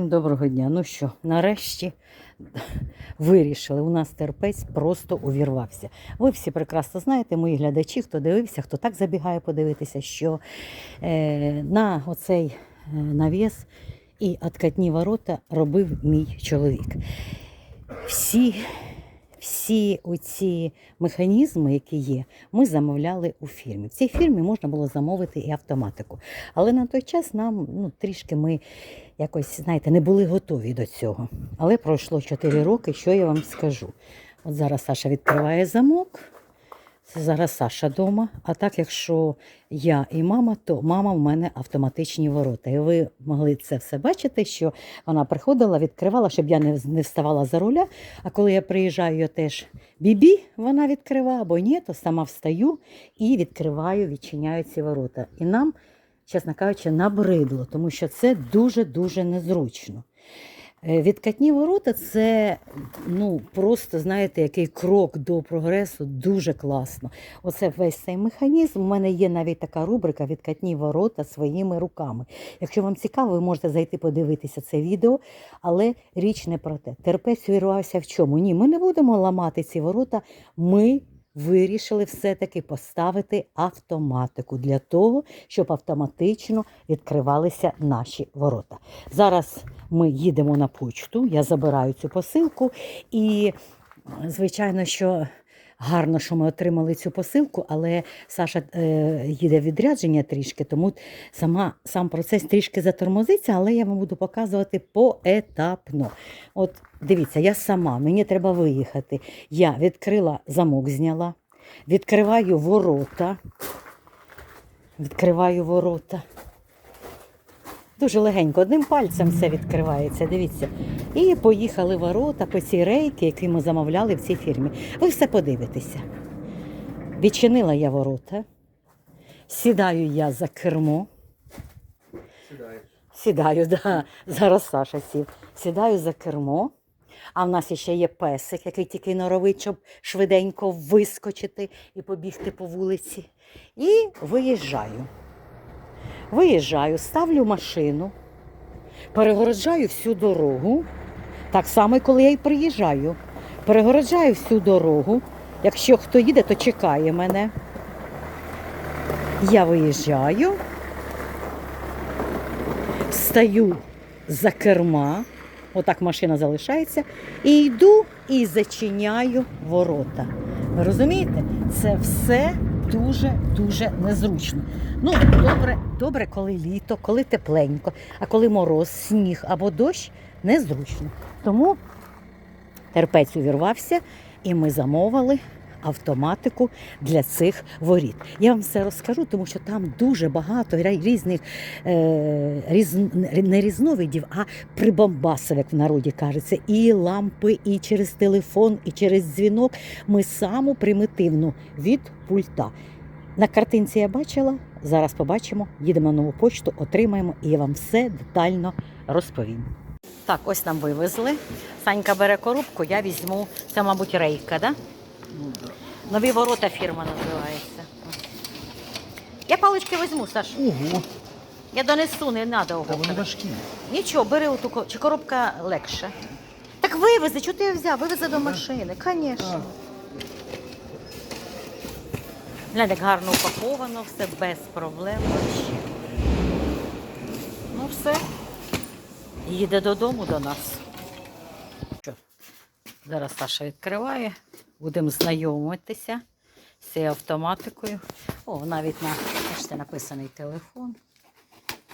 Доброго дня. Ну що, нарешті вирішили. У нас терпець просто увірвався. Ви всі прекрасно знаєте, мої глядачі, хто дивився, хто так забігає подивитися, що е, на оцей е, навіс і откатні ворота робив мій чоловік. Всі, всі оці механізми, які є, ми замовляли у фірмі. В цій фірмі можна було замовити і автоматику. Але на той час нам ну, трішки ми якось, знаєте, не були готові до цього. Але пройшло 4 роки, що я вам скажу. От зараз Саша відкриває замок. Це зараз Саша вдома. А так, якщо я і мама, то мама в мене автоматичні ворота. І ви могли це все бачити, що вона приходила, відкривала, щоб я не, вставала за руля. А коли я приїжджаю, я теж бібі, вона відкриває, або ні, то сама встаю і відкриваю, відчиняю ці ворота. І нам, чесно кажучи, набридло, тому що це дуже-дуже незручно. Е, Відкатні ворота це ну, просто, знаєте, який крок до прогресу, дуже класно. Оце весь цей механізм. У мене є навіть така рубрика Відкатні ворота своїми руками. Якщо вам цікаво, ви можете зайти подивитися це відео, але річ не про те. Терпець вірвався в чому? Ні, ми не будемо ламати ці ворота. Ми вирішили все-таки поставити автоматику для того, щоб автоматично відкривалися наші ворота. Зараз ми їдемо на почту, я забираю цю посилку, і, звичайно, що. Гарно, що ми отримали цю посилку, але Саша е, їде відрядження трішки, тому сама, сам процес трішки затормозиться, але я вам буду показувати поетапно. От дивіться, я сама, мені треба виїхати. Я відкрила замок, зняла, відкриваю ворота. Відкриваю ворота. Дуже легенько, одним пальцем все відкривається, дивіться. І поїхали ворота по цій рейки, які ми замовляли в цій фірмі. Ви все подивитеся. Відчинила я ворота, сідаю я за кермо. Сідаю, да. зараз Саша сів. Сідаю за кермо. А в нас ще є песик, який тільки норовить, щоб швиденько вискочити і побігти по вулиці. І виїжджаю. Виїжджаю, ставлю машину, перегороджаю всю дорогу. Так само, коли я й приїжджаю. Перегороджаю всю дорогу. Якщо хто їде, то чекає мене. Я виїжджаю, стаю за керма, отак машина залишається, і йду і зачиняю ворота. Ви розумієте? Це все дуже-дуже незручно. Ну, добре, добре, коли літо, коли тепленько, а коли мороз, сніг або дощ, незручно. Тому терпець увірвався, і ми замовили автоматику для цих воріт. Я вам все розкажу, тому що там дуже багато різних е, різ, не різновидів, а прибамбасів, як в народі кажеться, і лампи, і через телефон, і через дзвінок. Ми саму примітивну від пульта. На картинці я бачила, зараз побачимо, їдемо на нову почту, отримаємо і я вам все детально розповім. Так, ось нам вивезли. Санька бере коробку, я візьму. Це, мабуть, рейка, да? Нові ворота фірма називається. Я палички візьму, Саш. Ого, Я донесу, не треба та вони важкі. Нічого, бери оту ко- чи коробка легше. Так вивези, чого ти її взяв? Вивези до машини, звісно. Глянь, як гарно упаковано, все без проблем. вообще. Ну все. Їде додому до нас. Що? Зараз Саша відкриває. Будемо знайомитися з цією автоматикою. О, навіть на бачите, написаний телефон.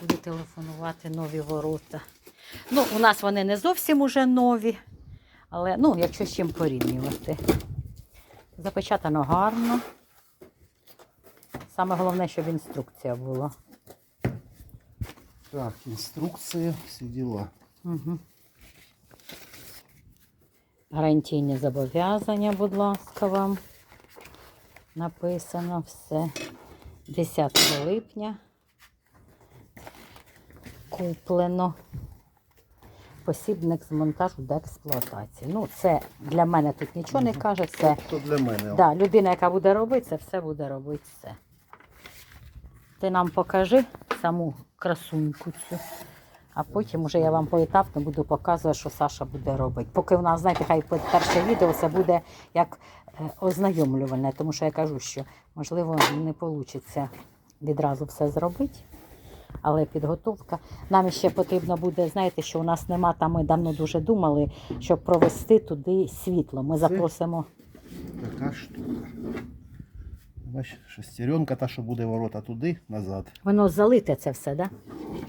Буде телефонувати нові ворота. Ну, у нас вони не зовсім уже нові, але ну, якщо з чим порівнювати. Запечатано гарно. Саме головне, щоб інструкція була. Так, інструкція, всі діла. Угу. Гарантійні зобов'язання, будь ласка, вам написано все. 10 липня куплено посібник з монтажу до експлуатації. Ну, це для мене тут нічого не каже. Це То для мене. да, людина, яка буде робити, це все буде робити все. Ти нам покажи саму красуньку цю. А потім уже я вам поетапно буду показувати, що Саша буде робити. Поки у нас, знаєте, хай перше відео це буде як е, ознайомлювальне, тому що я кажу, що можливо не вийде відразу все зробити. Але підготовка. Нам ще потрібно буде, знаєте, що у нас нема, там ми давно дуже думали, щоб провести туди світло. Ми запросимо. Така штука. Бачиш, шестеренка та, що буде ворота туди, назад. Воно залите це все, так? Да?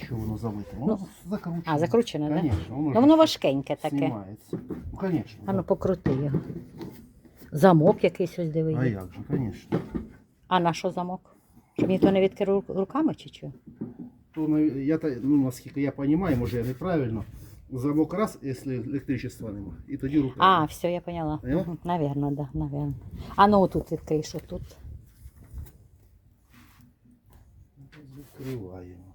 Що воно залите? Ну, Воно закручено. а, закручене, да? Воно, Ну воно важкеньке таке. знімається. Ну, конечно. А ну да. покрути його. Замок якийсь ось диви. А як же, конечно. А на що замок? Щоб ніхто не відкрив руками чи що? То, ну, я, ну, наскільки я розумію, може я неправильно, замок раз, якщо електричества нема, і тоді рука. А, все, я поняла. Поняла? Угу. Наверно, да, наверно. А ну тут відкрий, що тут. Закриваємо.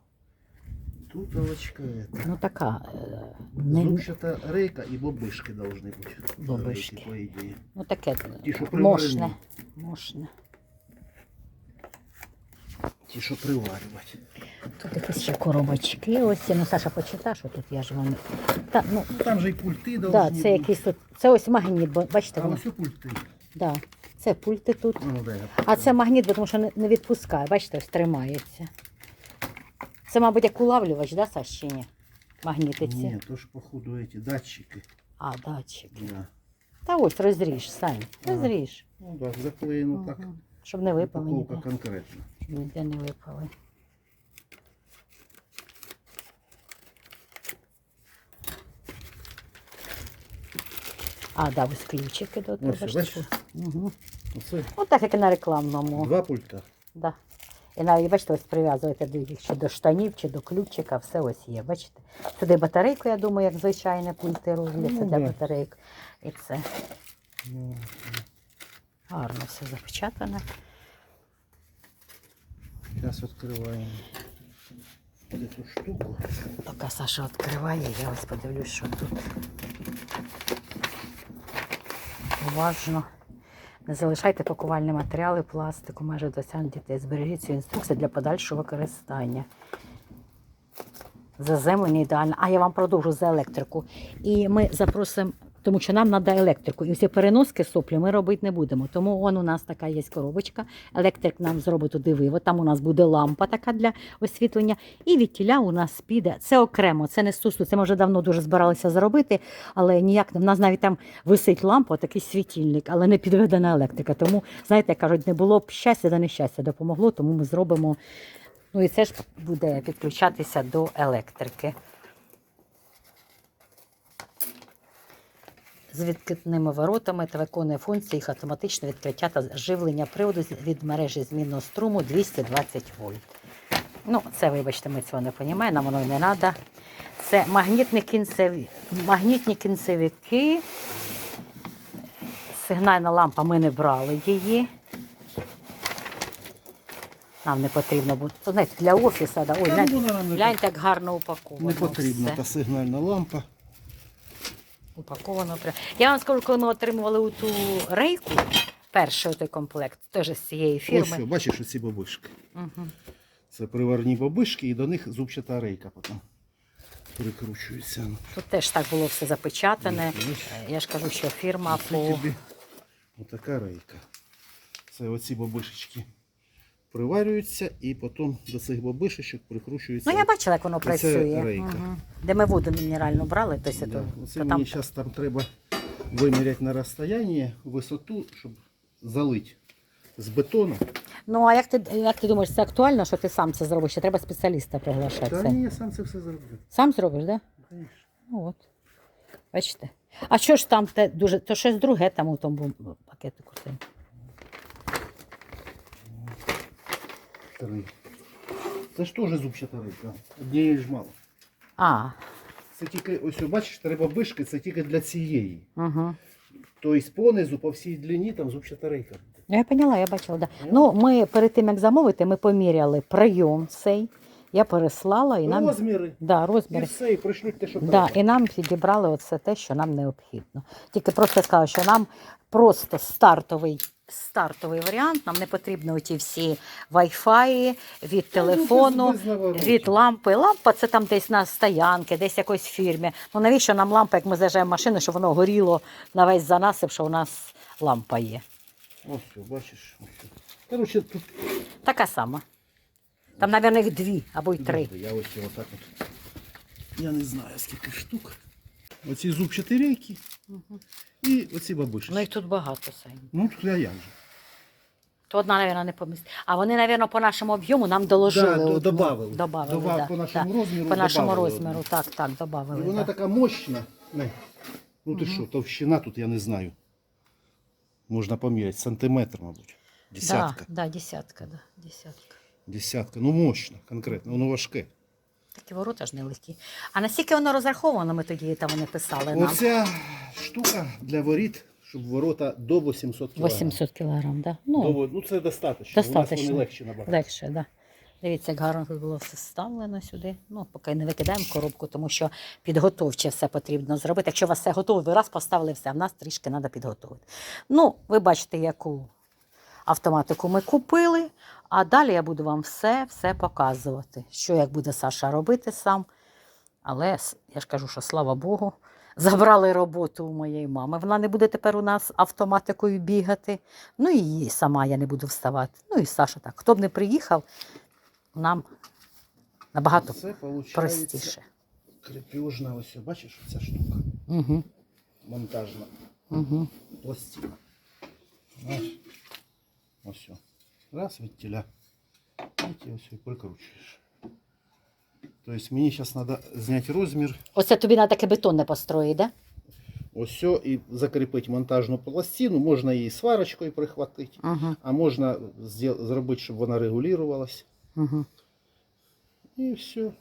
Тут овочка это. Ну така. е, Не, Зубчата рейка і бобишки должны бути. Бобишки. Рейки, по ідеї. ну таке Ті, що мощне. приварені. Мощне. Ті, що приварювати. Тут якісь ще коробочки. Ось, ну Саша, почитай, що тут я ж вам. Та, ну, Ну там же і пульти должны да, це бути. якийсь тут. Це ось магніт, бо бачите, А воно. ось і пульти. Да. Це пульти тут. Ну, да, я А це магніт, бо тому що не, не відпускає, бачите, ось тримається. Це, мабуть, як улавлювач, да, Саш, чи ні? Магнітиці. Ні, то ж походу эти датчики. А, датчик. Да. Та ось розріж, Сань, розріж. Ну так, заклеєно так. Щоб не випали Упаковка ніде. конкретно. Щоб ніде не випали. А, да, ось ключики до Ось, тебе. Угу. Оце Ну, так як і на рекламному. два пульта. Да. І навіть, бачите, ось прив'язуєте їх чи до штанів, чи до ключика, все ось є, бачите. Сюди батарейку, я думаю, як звичайне пульти робляться Ну, для батарейок. І це гарно все запечатане. Зараз відкриваємо цю штуку. Поки Саша відкриває, я ось подивлюсь, що тут. Уважно. Не залишайте пакувальні матеріали пластику, майже досягнуть дітей. Збережіть цю інструкцію для подальшого використання. Заземлення ідеально. А я вам продовжу за електрику. І ми запросимо, тому що нам треба електрику. І всі переноски соплі ми робити не будемо. Тому он у нас така є коробочка. Електрик нам зробить туди вивод. Там у нас буде лампа така для освітлення. І від тіля у нас піде. Це окремо, це не стосується. Це ми вже давно дуже збиралися зробити, але ніяк не. У нас навіть там висить лампа, такий світильник, але не підведена електрика. Тому, знаєте, кажуть, не було б щастя, да нещастя допомогло, тому ми зробимо. Ну і це ж буде підключатися до електрики. З відкритими воротами та виконує функції їх автоматичне відкриття та живлення приводу від мережі змінного струму 220 вольт. Ну, це, вибачте, ми цього не розуміємо, нам воно й не треба. Це магнітні кінцеві, магнітні кінцевики. Сигнальна лампа, ми не брали її. Нам не потрібно буде. Знаєте, для офісу. Да. Ой, Та гляньте, вона нам не гляньте, як гарно упаковано. Не потрібна все. та сигнальна лампа. Упаковано. Я вам скажу, коли ми отримували ту рейку, перший той комплект, теж з цієї фірми. все, бачиш оці бабишки. Угу. Це приварні бабишки і до них зубчата рейка потім прикручується. Тут теж так було все запечатане. Ось, ось. Я ж кажу, що фірма Це по тобі отака рейка. Це оці бабишечки приварюються і потім до цих бабишечок прикручуються. Ну, я бачила, як воно працює. Мгм. Де ми воду мінеральну брали, то, Да. то, Оце то мені там. зараз там треба виміряти на розстоянні висоту, щоб залити з бетону. Ну, а як ти, як ти думаєш, це актуально, що ти сам це зробиш? Чи треба спеціаліста приглашати? Та ні, я сам це все зроблю. Сам зробиш, так? Да? Ну от. Бачите. А що ж там те дуже, то щось друге там у тому пакетику. Три. Це ж теж зубчата рейка. Однієї ж мало. А, Це тільки, ось бачиш, треба бишки, це тільки для цієї. угу. Тобто понизу по всій длині там зубчата рейка. Ну, я поняла, я бачила, да. Ну. Ну, ми перед тим, як замовити, ми поміряли прийом цей. Я переслала і нам. Розміри. Да, І розміри. все, і пришлють те, що Да, треба. і нам підібрали оце те, що нам необхідно. Тільки просто сказали, що нам просто стартовий стартовий варіант. Нам не потрібно оті всі Wi-Fi від телефону. Від лампи. Лампа це там десь на стоянки, десь якоїсь фірмі. Ну навіщо нам лампа, як ми заїжджаємо в машину, щоб воно горіло на весь занасип, що у нас лампа є. Ось, бачиш. Ось. все. Коротше, тут Така сама. Там, мабуть, їх дві або й три. Я ось його так от. Я не знаю скільки штук. Оці зубчаті рейки і оці бабушки. Ну їх тут багато Сань. Ну, тут я як же. То одна, мабуть, не помістить. А вони, мабуть, по нашому об'єму нам доложили. Да, одну. добавили. Добавили, Доба- да, по нашому розміру По нашому добавили розміру, одну. так, так, І добавили. вона да. така мощна. Не. Ну ти що, товщина тут я не знаю. Можна поміряти. Сантиметр, мабуть. Десятка. Да, да, десятка, да, десятка. Десятка. Ну мощна, конкретно. Воно важке. Такі ворота ж не легкі. А наскільки воно розраховано, ми тоді там вони писали нам? Оця штука для воріт, щоб ворота до 800 кг. 800 кілограм, да? Ну, До, ну це достатньо. У нас вони легші набагато. легше, да. Дивіться, як гарно тут було все ставлено сюди. Ну, поки не викидаємо коробку, тому що підготовче все потрібно зробити. Якщо у вас все готово, ви раз поставили все, а в нас трішки треба підготувати. Ну, ви бачите, яку автоматику ми купили, а далі я буду вам все, все показувати, що як буде Саша робити сам. Але я ж кажу, що слава Богу, забрали роботу у моєї мами. Вона не буде тепер у нас автоматикою бігати. Ну і її сама я не буду вставати. Ну і Саша так. Хто б не приїхав, нам набагато Це простіше. крепежна, ось бачиш, ця штука. Угу, Монтажна угу. пластина. Знаєш? Ось. о. Раз від тіля. І ти ось і прикручуєш. Тобто мені зараз треба зняти розмір. Оце тобі на таке бетонне построїть, да? Ось о, і закріпити монтажну пластину. Можна її сварочкою прихватити, Угу, а можна зробити, зробити, щоб вона регулювалась. угу. І все.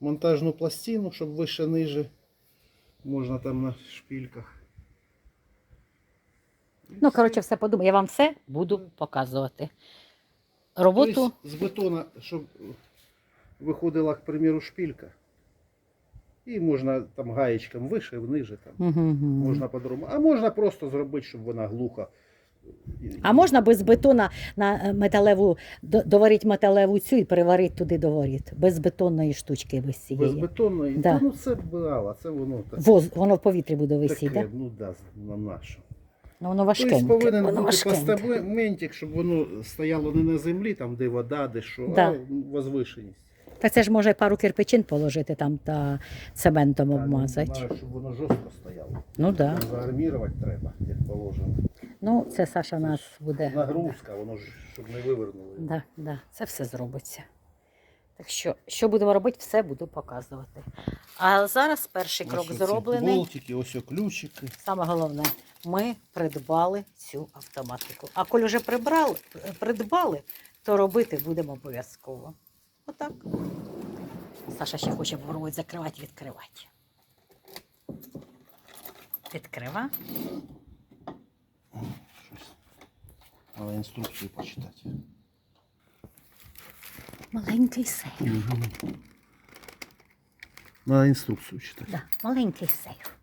Монтажну пластину, щоб вище ниже. Можна там на шпильках. Ну, коротше, все подумаю. Я вам все буду показувати. Роботу. Тобто з бетона, щоб виходила, к примеру, шпилька. І можна там гаєчком вище, вниже там. Угу, Можна по-другому. А можна просто зробити, щоб вона глуха. А можна без бетона на е, металеву доварити металеву цю і переварити туди до. Без бетонної штучки цієї. Без бетонної. Да. Та, ну це брала, це воно так. Воз, воно в повітрі буде висіти, Таке, так? ну да, на нашу. Ну, воно Тобто повинен Воно бути важкеньке. постаментик, щоб воно стояло не на землі, там де вода, де що, Да. а возвишеність. Та це ж може пару кирпичин положити там та цементом обмазати. знаю, щоб воно жорстко стояло. Ну так. Да. Заармірувати треба, як положено. Ну, це Саша у нас буде. Нагрузка, воно ж щоб не вивернуло. Да, да, це все зробиться. Так що, що будемо робити, все буду показувати. А зараз перший крок Ось оці зроблений. Болтики, ось о ключики. Саме головне, ми придбали цю автоматику. А коли вже прибрали, придбали, то робити будемо обов'язково. Отак. Саша ще хоче попробувати закривати, відкривати. Відкрива. Але інструкцію почитати. Маленький сейф. Надо інструкцію читати. Да, маленький сейф.